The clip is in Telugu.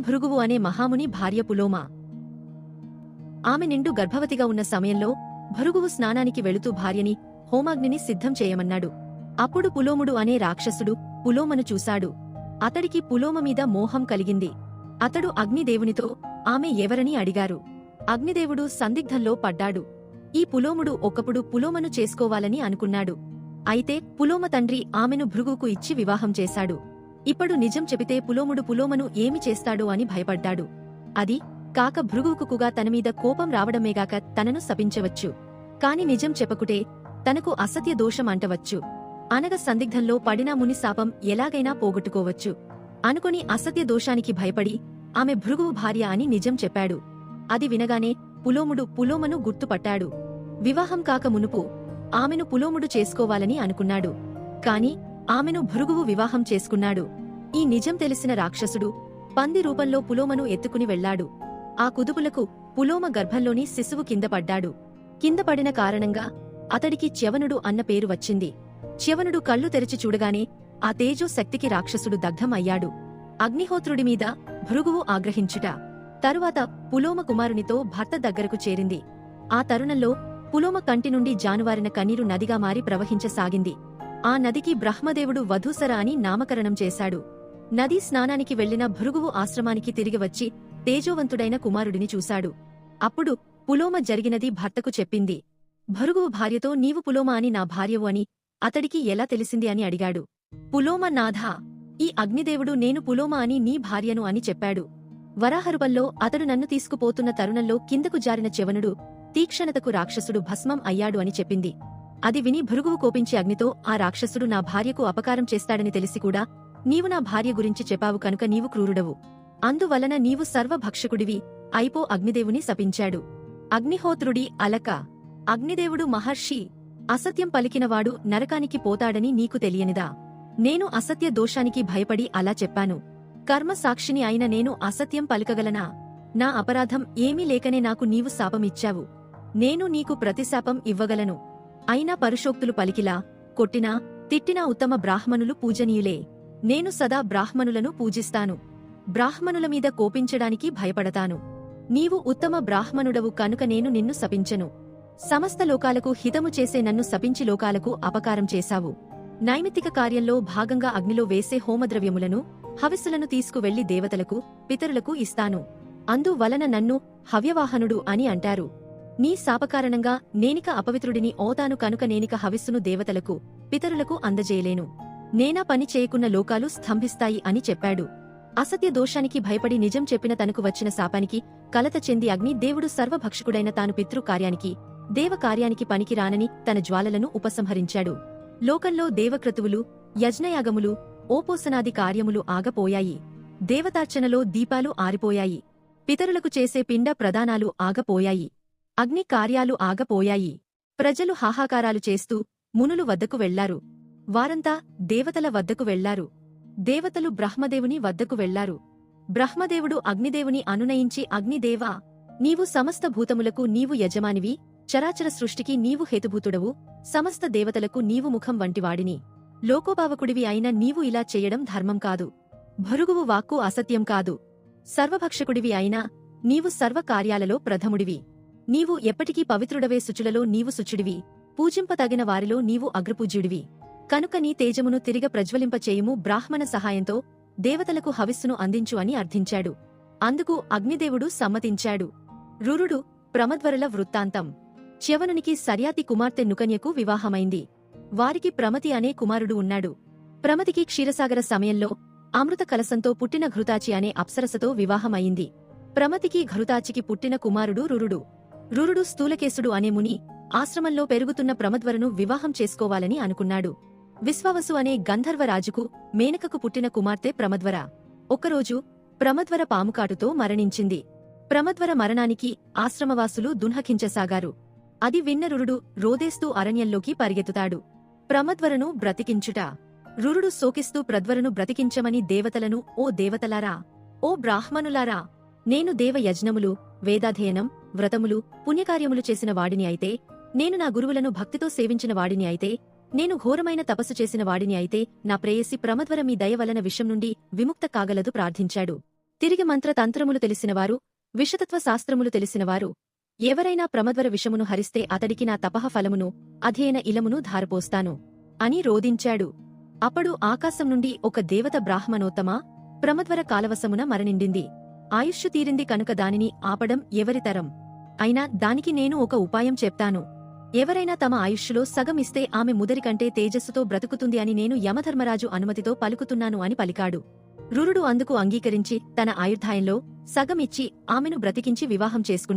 భృగువు అనే మహాముని భార్య పులోమ. ఆమె నిండు గర్భవతిగా ఉన్న సమయంలో భృగువు స్నానానికి వెళుతూ భార్యని హోమాగ్నిని సిద్ధం చేయమన్నాడు. అప్పుడు పులోముడు అనే రాక్షసుడు పులోమను చూశాడు. అతడికి పులోమ మీద మోహం కలిగింది. అతడు అగ్నిదేవునితో ఆమె ఎవరని అడిగారు. అగ్నిదేవుడు సందిగ్ధంలో పడ్డాడు. ఈ పులోముడు ఒకప్పుడు పులోమను చేసుకోవాలని అనుకున్నాడు. అయితే పులోమ తండ్రి ఆమెను భృగుకు ఇచ్చి వివాహం చేశాడు. ఇప్పుడు నిజం చెబితే పులోముడు పులోమను ఏమి చేస్తాడో అని భయపడ్డాడు. అది కాక భృగువుకుగా తనమీద కోపం రావడమేగాక తనను శపించవచ్చు. కాని నిజం చెప్పకుటే తనకు అసత్య దోషం అంటవచ్చు. అనగ సందిగ్ధంలో పడిన ముని శాపం ఎలాగైనా పోగొట్టుకోవచ్చు. అనుకుని అసత్య దోషానికి భయపడి ఆమె భృగువు భార్య అని నిజం చెప్పాడు. అది వినగానే పులోముడు పులోమను గుర్తుపట్టాడు. వివాహం కాక మునుపు ఆమెను పులోముడు చేసుకోవాలని అనుకున్నాడు. కాని ఆమెను భృగువు వివాహం చేసుకున్నాడు. ఈ నిజం తెలిసిన రాక్షసుడు పంది రూపంలో పులోమను ఎత్తుకుని వెళ్ళాడు ఆ కుదుపులకు పులోమ గర్భంలోని శిశువు కింద పడ్డాడు. కింద పడిన కారణంగా అతడికి చ్యవనుడు అన్న పేరు వచ్చింది. చ్యవనుడు కళ్ళు తెరిచి చూడగానే ఆ తేజో శక్తికి రాక్షసుడు దగ్ధం అయ్యాడు. అగ్నిహోత్రుడి మీద భృగువు ఆగ్రహించుట. తరువాత పులోమ కుమారునితో భర్త దగ్గరకు చేరింది. ఆ తరుణంలో పులోమ కంటి నుండి జానువారిన కన్నీరు నదిగా మారి ప్రవహించసాగింది. ఆ నదికి బ్రహ్మదేవుడు వధూసర అని నామకరణం చేశాడు. నదీ స్నానానికి వెళ్ళిన భృగువు ఆశ్రమానికి తిరిగి వచ్చి తేజోవంతుడైన కుమారుడిని చూశాడు. అప్పుడు పులోమ జరిగినది భర్తకు చెప్పింది. భృగువు భార్యతో నీవు పులోమ అని నా భార్యవు అని అతడికి ఎలా తెలిసింది అని అడిగాడు. పులోమ నాథా ఈ అగ్నిదేవుడు నేను పులోమ అని నీ భార్యను అని చెప్పాడు. వరాహరుపల్లో అతడు నన్ను తీసుకుపోతున్న తరుణంలో కిందకు జారిన చెవనుడు తీక్షణతకు రాక్షసుడు భస్మం అయ్యాడు అని చెప్పింది. అది విని భృగువు కోపించి అగ్నితో ఆ రాక్షసుడు నా భార్యకు అపకారం చేస్తాడని తెలిసి కూడా నీవు నా భార్య గురించి చెప్పావు కనుక నీవు క్రూరుడవు. అందువలన నీవు సర్వభక్షకుడివి. అయిపో అగ్నిదేవుని శపించాడు. అగ్నిహోత్రుడి అలక. అగ్నిదేవుడు మహర్షి అసత్యం పలికినవాడు నరకానికి పోతాడని నీకు తెలియనిదా? నేను అసత్య దోషానికి భయపడి అలా చెప్పాను. కర్మ సాక్షిని అయిన నేను అసత్యం పలకగలనా? నా అపరాధం ఏమీ లేకనే నాకు నీవు శాపమిచ్చావు. నేను నీకు ప్రతిశాపం ఇవ్వగలను. అయినా పరుషోక్తులు పలికిలా కొట్టినా తిట్టినా ఉత్తమ బ్రాహ్మణులు పూజనీయులే. నేను సదా బ్రాహ్మణులను పూజిస్తాను. బ్రాహ్మణుల మీద కోపించడానికి భయపడతాను. నీవు ఉత్తమ బ్రాహ్మణుడవు కనుక నేను నిన్ను శపించను. సమస్త లోకాలకు హితము చేసే నన్ను శపించి లోకాలకు అపకారం చేశావు. నైమిత్తిక కార్యంలో భాగంగా అగ్నిలో వేసే హోమద్రవ్యములను హవిస్సులను తీసుకువెళ్ళి దేవతలకు పితరులకు ఇస్తాను. అందువలన నన్ను హవ్యవాహనుడు అని అంటారు. నీ శాపకారణంగా నేనిక అపవిత్రుడిని ఓతాను కనుక నేనిక హవిస్సును దేవతలకు పితరులకు అందజేయలేను. నేనా పని చేయకున్న లోకాలు స్తంభిస్తాయి అని చెప్పాడు. అసత్య దోషానికి భయపడి నిజం చెప్పిన తనకు వచ్చిన శాపానికి కలత చెంది అగ్ని దేవుడు సర్వభక్షకుడైన తాను పితృ కార్యానికి దేవకార్యానికి పనికి రానని తన జ్వాలలను ఉపసంహరించాడు. లోకంలో దేవక్రతువులు యజ్ఞయాగములు ఓపోసనాది కార్యములు ఆగపోయాయి. దేవతార్చనలో దీపాలు ఆరిపోయాయి. పితరులకు చేసే పిండ ప్రదానాలు ఆగపోయాయి. అగ్ని కార్యాలు ఆగపోయాయి. ప్రజలు హాహాకారాలు చేస్తూ మునులు వద్దకు వెళ్ళారు. వారంతా దేవతల వద్దకు వెళ్ళారు. దేవతలు బ్రహ్మదేవుని వద్దకు వెళ్ళారు. బ్రహ్మదేవుడు అగ్నిదేవుని అనునయించి అగ్నిదేవా నీవు సమస్త భూతములకు నీవు యజమానివి చరాచర సృష్టికి నీవు హేతుభూతుడవు సమస్త దేవతలకు నీవు ముఖం వంటివాడిని. లోకోభావకుడివి అయిన నీవు ఇలా చెయ్యడం ధర్మం కాదు. భరుగువు వాక్కు అసత్యం కాదు. సర్వభక్షకుడివి అయినా నీవు సర్వకార్యాలలో ప్రథముడివి. నీవు ఎప్పటికీ పవిత్రుడవే శుచులలో నీవు శుచుడివి పూజింపతగిన వారిలో నీవు అగ్రపూజ్యుడివి. కనుక నీ తేజమును తిరిగ ప్రజ్వలింపచేయుము బ్రాహ్మణ సహాయంతో దేవతలకు హవిస్సును అందించు అని అర్థించాడు. అందుకు అగ్నిదేవుడు సమ్మతించాడు. రురుడు ప్రమధ్వరుల వృత్తాంతం. చ్యవనునికి సర్యాతి కుమార్తె నుకన్యకు వివాహమైంది. వారికి ప్రమతి అనే కుమారుడు ఉన్నాడు. ప్రమతికి క్షీరసాగర సమయంలో అమృత కలసంతో పుట్టిన ఘృతాచి అనే అప్సరసతో వివాహమయింది ప్రమతికి ఘృతాచికి పుట్టిన కుమారుడు రురుడు. రురుడు స్థూలకేశుడు అనే ముని ఆశ్రమంలో పెరుగుతున్న ప్రమద్వరను వివాహం చేసుకోవాలని అనుకున్నాడు. విశ్వావసు అనే గంధర్వరాజుకు మేనకకు పుట్టిన కుమార్తె ప్రమద్వర. ఒకరోజు ప్రమద్వర పాముకాటుతో మరణించింది. ప్రమద్వర మరణానికి ఆశ్రమవాసులు దున్హకించసాగారు. అది విన్న రురుడు రోదేస్తూ అరణ్యంలోకి పరిగెత్తుతాడు. ప్రమద్వరను బ్రతికించుట. రురుడు శోకిస్తూ ప్రద్వరను బ్రతికించమని దేవతలను ఓ దేవతలారా ఓ బ్రాహ్మణులారా నేను దేవయజ్ఞములు వేదాధ్యయనం వ్రతములు పుణ్యకార్యములు చేసిన వాడిని అయితే నేను నా గురువులను భక్తితో సేవించిన వాడిని అయితే నేను ఘోరమైన తపస్సు చేసిన వాడిని అయితే నా ప్రేయసి ప్రమద్వర మీ దయ వలన విషం నుండి విముక్త కాగలదు ప్రార్థించాడు. తిరిగి మంత్రతంత్రములు తెలిసినవారు విషతత్వ శాస్త్రములు తెలిసినవారు ఎవరైనా ప్రమద్వర విషమును హరిస్తే అతడికి నా తపహ ఫలమును అధేన ఇలమును ధారపోస్తాను అని రోదించాడు అప్పుడు ఆకాశం నుండి ఒక దేవత బ్రాహ్మణోత్తమ ప్రమద్వర కాలవశమున మరణిండింది. ఆయుష్షు తీరింది కనుక దానిని ఆపడం ఎవరితరం అయినా దానికి నేను ఒక ఉపాయం చెప్తాను. ఎవరైనా తమ ఆయుష్షులో సగం ఇస్తే ఆమె ముదరి కంటే తేజస్సుతో బ్రతుకుతుంది అని నేను యమధర్మరాజు అనుమతితో పలుకుతున్నాను అని పలికాడు. రురుడు అందుకు అంగీకరించి తన ఆయుర్ధాయంలో సగం ఇచ్చి ఆమెను బ్రతికించి వివాహం చేసుకున్నాడు